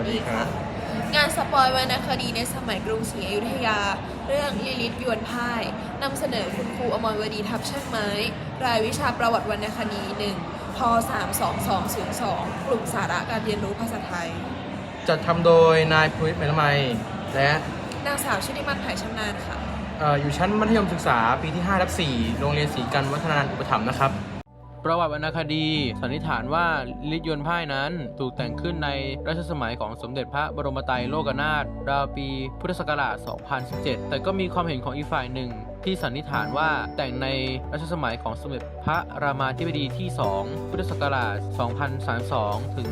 วัสดีค่ะ งานสปอยวรรณคดีในสมัยกรุงศรีอยุธยา เรื่องลิลิตยวนพ่ายนำเสนอคุณครูอมรวดีทับช่างไม้ รายวิชาประวัติวรรณคดีหนึ่งพ32202 กลุ่มสาระการเรียนรู้ภาษาไทย จัดทำโดยนายภูวิทย์เมลไมยและนางสาวชุติมันไผ่ชำนาญค่ะ เอ่ออยู่ชั้นมัธยมศึกษาปีที่5ทับ 4 โรงเรียนศรีกันวัฒนานันท์อุปถัมภ์นะครับ ประวัติวรรณคดีสันนิษฐานว่าลิยนพ่ายนั้นถูกแต่งขึ้นในรัชสมัยของสมเด็จพระบรมไตรโลกนาถราวปีพุทธศักราช 2017 แต่ก็มีความเห็นของอีกฝ่ายหนึ่ง ที่สันนิษฐานว่าแต่งในรัชสมัยของสมเด็จพระรามาธิบดีที่ 2 พุทธศักราช 2032 ถึง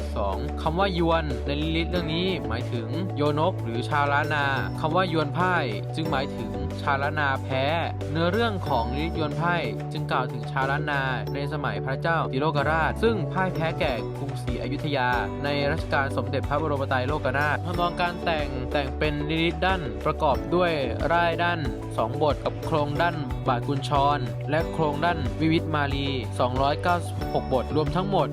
2072 คำว่ายวนในลิลิตเรื่องนี้หมายถึงโยนกหรือชาวล้านนาคำว่ายวนพ่ายจึงหมายถึง ชาลนาแพ้ เนื้อเรื่องของลิลิตยวนพ่จึงกล่าวถึงชาลนาในสมัยพระเจ้าติโลกราช ซึ่งพ่ายแพ้แก่กรุงศรีอยุธยา ในรัชกาลสมเด็จพระบรมไตรโลกนาถทำนองการแต่งแต่งเป็นลิลิตด้านประกอบด้วยร่ายด้าน 2 บทกับโครงด้านบาทกุญชร และโครงด้านวิวิตมาลี 296 บท รวมทั้งหมด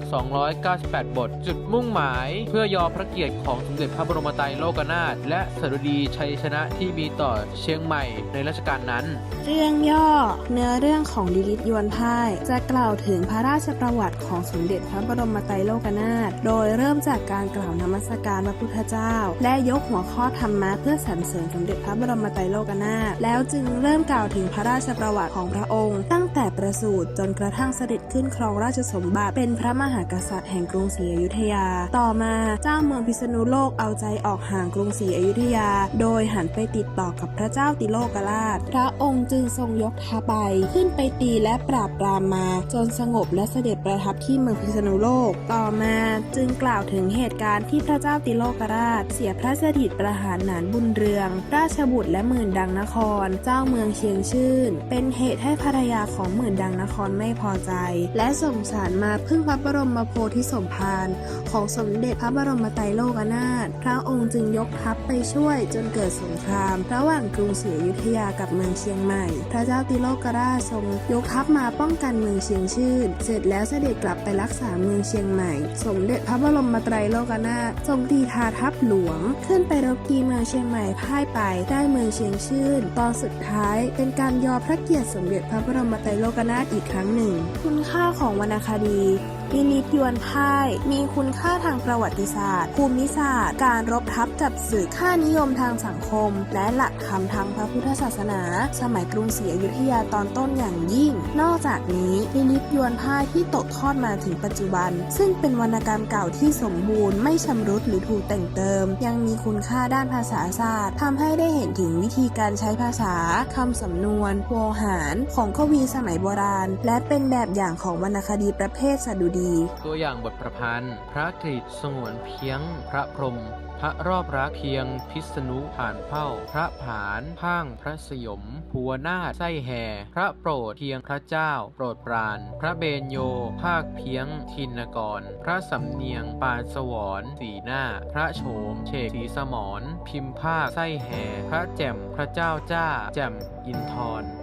298 บท จุดมุ่งหมาย เพื่อยอพระเกียรติของสมเด็จพระบรมไตรโลกนาถและสดุดีชัยชนะที่มีต่อเชียงใหม่ในรัชกาลนั้น เรื่องย่อเนื้อเรื่องของลิลิตยวนพ่ายจะกล่าวถึงพระราชประวัติของสมเด็จพระบรมไตรโลกนาถโดยเริ่มจากการกล่าวนมัสการพระพุทธเจ้า และยกหัวข้อธรรมะเพื่อสรรเสริญสมเด็จพระบรมไตรโลกนาถแล้วจึงเริ่มกล่าวถึงพระราชประวัติของพระองค์ ตั้งแต่ประสูติจนกระทั่งเสด็จขึ้นครองราชสมบัติ เป็นพระมหากษัตริย์แห่งกรุงศรีอยุธยา ต่อมาเจ้าเมืองพิษณุโลกเอาใจออกห่างกรุงศรีอยุธยา โดยหันไปติดต่อกับพระเจ้าติโลกราช พระองค์จึงทรงยกทัพไปขึ้นไปตีและปราบปรามมา จนสงบและเสด็จประทับที่เมืองพิษณุโลก ต่อมาจึงกล่าวถึงเหตุการณ์ที่พระเจ้าติโลกราช เสียพระสถิตประหารหนานบุญเรือง ราชบุตรและหมื่นดังนคร เจ้าเมืองเชียงชื่น เป็นเหตุให้ภรรยาของหมื่นดังนครไม่พอใจ และส่งสารมาพึ่งพระบรมโพธิสมภารของสมเด็จพระบรมไตรโลกนาถพระองค์จึงยกทัพไปช่วยจนเกิดสงคราม ระหว่างกรุงศรีอยุธยายากับเมืองเชียงใหม่ พระเจ้าติโลกราชทรงยกทัพมาป้องกันเมืองเชียงชื่น เสร็จแล้วเสด็จกลับไปรักษาเมืองเชียงใหม่ สมเด็จพระบรมไตรโลกนาถทรงตีทาทัพหลวง ขึ้นไปรบตีเมืองเชียงใหม่พ่ายไปได้เมืองเชียงชื่น ตอนสุดท้ายเป็นการยอพระเกียรติสมเด็จพระบรมไตรโลกนาถอีกครั้งหนึ่ง คุณค่าของวรรณคดีลิลิตยวนพ่าย มีคุณค่าทางประวัติศาสตร์ ภูมิศาสตร์ การรบทับจับศึกค่านิยมทางสังคม และหลักธรรมทางพระพุทธศาสศาสนา สมัยกรุงศรีอยุธยาตอนต้นอย่างยิ่ง นอกจากนี้ลิลิตยวนพ่ายที่ตกทอดมาถึงปัจจุบัน ซึ่งเป็นวรรณกรรมเก่าที่สมบูรณ์ไม่ชำรุดหรือถูกแต่งเติม ยังมีคุณค่าด้านภาษาศาสตร์ทำให้ได้เห็นถึงวิธีการใช้ภาษาคำสำนวนโวหารของกวีสมัยโบราณ และเป็นแบบอย่างของวรรณคดีประเภทสดุดี ตัวอย่างบทประพันธ์ พระกฤษสงวนเพียง พระพรหมพระรอบรักเพียงพิษณุผ่านเผ้า พระผานพ่างพระสยมภูวนาถไส้แห่พระโปรดเทียงพระเจ้า โปรดปราน พระเบญโย ภาคเพียงทินกร พระสำเนียงปานสวรสีหน้า พระโฉมเฉกสีสมรพิมพ์ภาคไส้แห่พระแจ่มพระเจ้าจ้า แจ่มอินทร์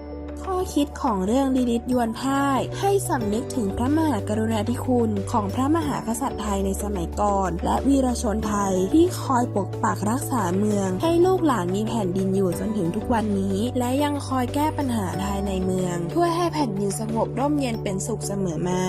คิดของเรื่องลิลิตยวนพ่าย ให้สำนึกถึงพระมหากรุณาธิคุณของพระมหากษัตริย์ไทยในสมัยก่อน และวีรชนไทยที่คอยปกปักรักษาเมือง ให้ลูกหลานมีแผ่นดินอยู่จนถึงทุกวันนี้ และยังคอยแก้ปัญหาภายในเมือง เพื่อให้แผ่นดินสงบร่มเย็นเป็นสุขเสมอมา